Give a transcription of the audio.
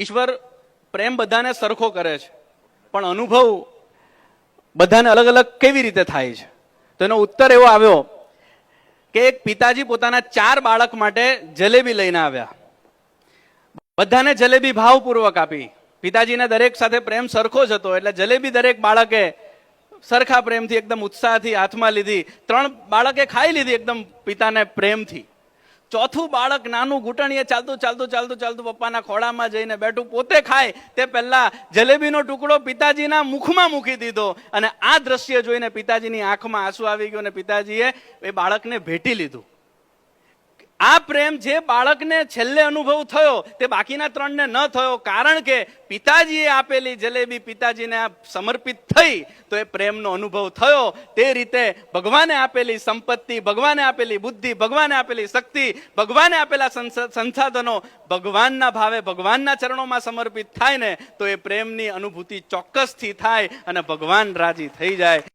ઈશ્વર પ્રેમ બધાને સરખો કરે છે, પણ અનુભવ બધાને અલગ અલગ કેવી રીતે થાય છે? તો એનો ઉત્તર એવો આવ્યો કે એક પિતાજી પોતાના ચાર બાળક માટે જલેબી લઈને આવ્યા. બધાને જલેબી ભાવપૂર્વક આપી. પિતાજીને દરેક સાથે પ્રેમ સરખો જ હતો, એટલે જલેબી દરેક બાળકે સરખા પ્રેમથી, એકદમ ઉત્સાહથી હાથમાં લીધી. ત્રણ બાળકે ખાઈ લીધી એકદમ પિતાને પ્રેમથી. ચોથું બાળક નાનું ઘૂંટણીએ ચાલતું ચાલતું ચાલતું ચાલતું પપ્પાના ખોળામાં જઈને બેઠું. પોતે ખાય તે પહેલાં જલેબીનો ટુકડો પિતાજીના મુખમાં મૂકી દીધો. અને આ દ્રશ્ય જોઈને પિતાજીની આંખમાં આંસુ આવી ગયું અને પિતાજીએ એ બાળકને ભેટી લીધું. આ પ્રેમ જે બાળકને છેલ્લે અનુભવ થયો તે બાકીના ત્રણને ન થયો, કારણ કે પિતાજીએ આપેલી જલેબી પિતાજીને આ સમર્પિત થઈ તો એ પ્રેમનો અનુભવ થયો. તે રીતે ભગવાને આપેલી સંપત્તિ, ભગવાને આપેલી બુદ્ધિ, ભગવાને આપેલી શક્તિ, ભગવાને આપેલા સંસ- સંસાધનો ભગવાનના ભાવે, ભગવાનના ચરણોમાં સમર્પિત થાય ને તો એ પ્રેમની અનુભૂતિ ચોક્કસથી થાય અને ભગવાન રાજી થઈ જાય.